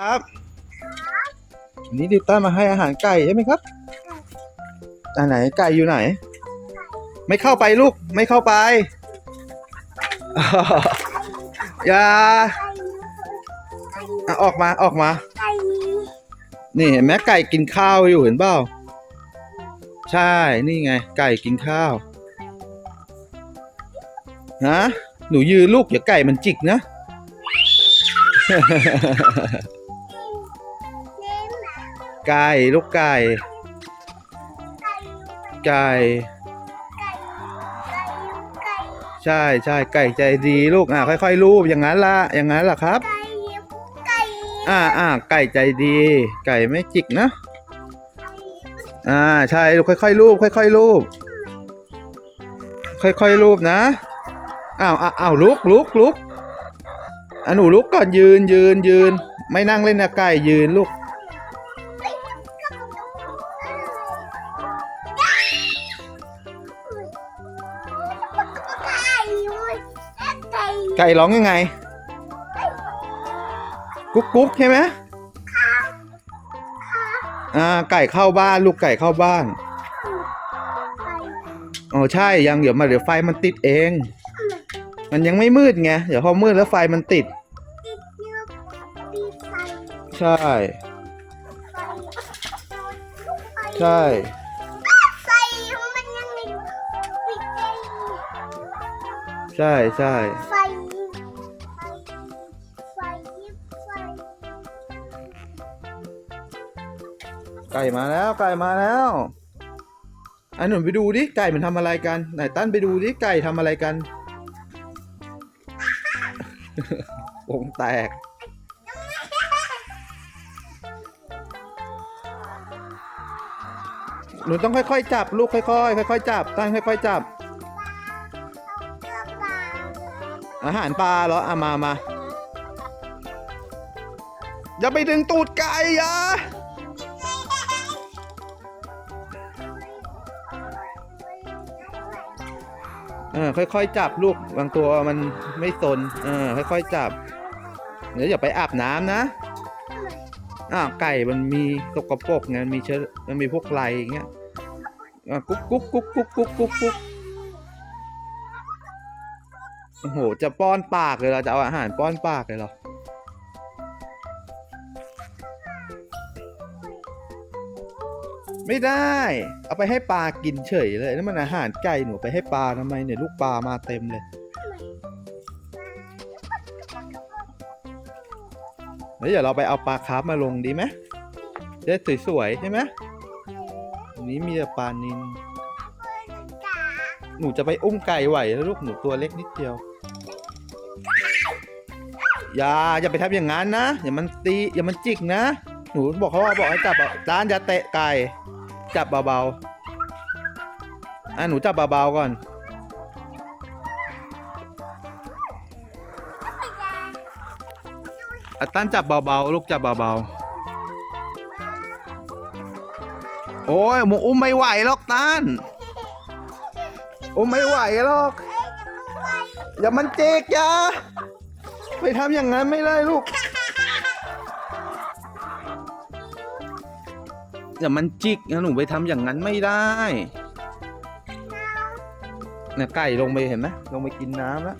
ครับวันนี้ดิวต้ามาให้อาหารไก่ใช่ไหมครับอันไหนไก่อยู่ไหน ไม่เข้าไปลูก ไม่เข้าไปอย่าอะออกมาออกมา นี่เห็นไหมไก่กินข้าวอยู่เห็นเปล่าใช่นี่ไง ไก่กินข้าวฮะหนูยืนลูกอย่าไก่มันจิกนะ ไก่ลูกไก่ ไก่ ใช่ใช่ไก่ใจดีลูกอะค่อยๆรูปอย่างนั้นละอย่างนั้นล่ะครับ อ่าอ่าไก่ใจดี ไก่ไม่จิกนะ อ่าใช่ลูกค่อยๆรูปค่อยๆรูปค่อยๆรูปนะอ้าวอ้าวอ้าวลุกลุกลุกอะหนูลุกก่อนยืนยืนยืน ไม่นั่งเล่นนะไก่ยืนลูก ไก่ร้องยังไง กุ๊กกุ๊กใช่ไหมอ่าไก่เข้าบ้าน ลูกไก่เข้าบ้านอ๋อใช่ยังเดี๋ยวมาเดี๋ยวไฟมันติดเอง มันยังไม่มืดไงเดี๋ยวพอมืดแล้วไฟมันติด ใช่ ใช่ไฟมันยังไม่ปิดได้ใช่ใช่ ไก่มาแล้วไก่มาแล้วอันหนุนไปดูดิไก่มันทำอะไรกันไหนตั้นไปดูดิไก่ทำอะไรกันวงแตก หนูต้องค่อยๆจับลูกค่อยๆค่อยๆจับตั้งค่อยๆจับ อาหารปลาเหรออะมามาอย่าไปดึงตูดไก่อะ เออค่อย ๆ จับลูกบางตัวมันไม่สนเออค่อย ๆ จับเดี๋ยวอย่าไปอาบน้ำนะอ่าวไก่มันมีตกกระปรกไงมีเชื้อมันมีพวกไรอย่างเงี้ยกุ๊กกุ๊กกุ๊กกุ๊กกุ๊กกุ๊กกุ๊กโอ้โหจะป้อนปากเลยเหราจะเอาอาหารป้อนปากเลยเหรอ ไม่ได้ เอาไปให้ปลากินเฉยเลยนั่นมันอาหารไก่หนูไปให้ปลาทำไมเนี่ยลูกปลามาเต็มเลย แล้วเดี๋ยวเราไปเอาปลาคาร์ฟมาลงดีไหมได้สวยๆใช่ไหมอันนี้มีแต่ปลานิน หนูจะไปอุ้มไก่ไหวแล้วลูกหนูตัวเล็กนิดเดียว อย่าอย่าไปทำอย่างนั้นนะ อย่ามันตีอย่ามันจิกนะ หนูบอกเขาว่าบอกให้จับอะร้านอย่าเตะไก่ จับเบาๆ อะหนูจับเบาๆก่อน อะตั้นจับเบาๆ ลูกจับเบาๆ โอ้ยหมูอุ้มไม่ไหวหรอกตั้นอุ้มไม่ไหวหรอก อย่ามันเจกอย่าไปทำอย่างนั้นไม่ได้ลูก อย่ามันจิกนะหนูไปทำอย่างนั้นไม่ได้เนี่ยไก่ลงไปเห็นไหมลงไปกินน้ำแล้ว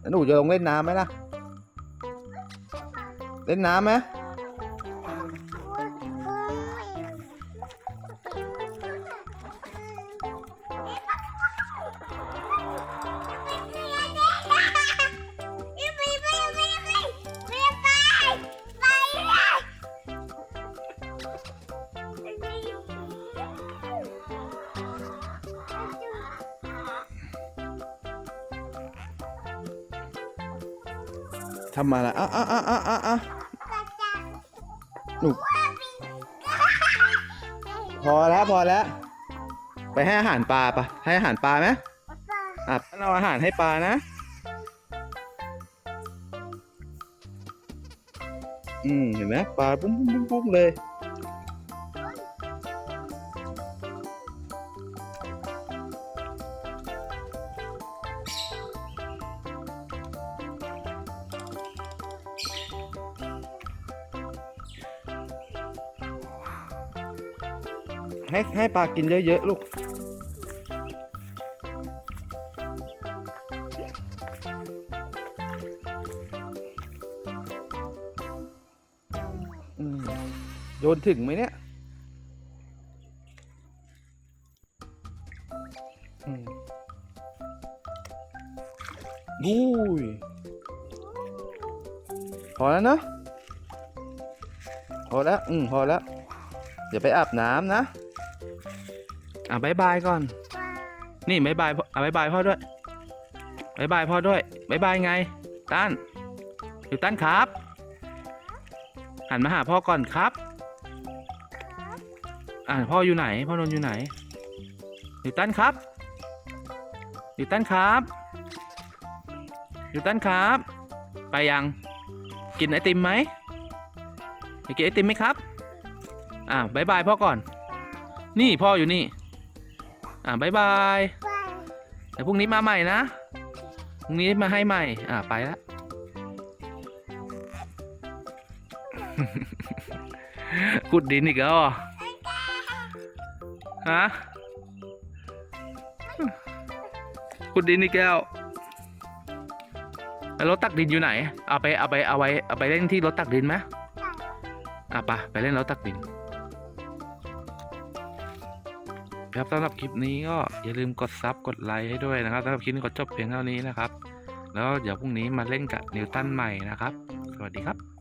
แล้วหนูจะลงเล่นน้ำไหมล่ะ เล่นน้ำไหม ทำมาละอะอะอะอะอะอะหนูพอแล้วพอแล้ว ไปให้อาหารปลาปะให้อาหารปลาไหมอะเอาอาหารให้ปลานะ อืมเห็นไหมปลาปุ้งปุ้งปุ้งเลย ให้ให้ปลากินเยอะๆลูก โยนถึงไหมเนี่ยอืมอุ้ยพอแล้วเนอะพอแล้ว อืมพอแล้ว เดี๋ยวไปอาบน้ำนะ อะบายบายก่อน นี่บายบายพ่ออะบายบายพ่อด้วยบายบายพ่อด้วยบายบายไงตั้นอยู่ตั้นครับ หันมาหาพ่อก่อนครับ อ่าพ่ออยู่ไหน พ่อนนอยู่ไหนอยู่ตั้นครับอยู่ตั้นครับอยู่ตั้นครับ ไปยัง กินไอติมไหมอยากกินไอติมไหมครับ อ่าบายบายพ่อก่อน นี่พ่ออยู่นี่ อ่าบายบายเดี๋ยวพรุ่งนี้มาใหม่นะพรุ่งนี้มาให้ใหม่ อ่าไปละขุดดินอีกแล้วฮะขุดดินอีกแล้วแล้วรถตักดินอยู่ไหน เอาไปเอาไปเอาไว้เอาไปเล่นที่รถตักดินไหมอะไปะไปเล่นรถตักดิน ครับสำหรับคลิปนี้ก็อย่าลืมกดซับกดไลค์ให้ด้วยนะครับสำหรับคลิปนี้ก็จบเพียงเท่านี้นะครับ แล้วเดี๋ยวพรุ่งนี้มาเล่นกับนิวตันใหม่นะครับ สวัสดีครับ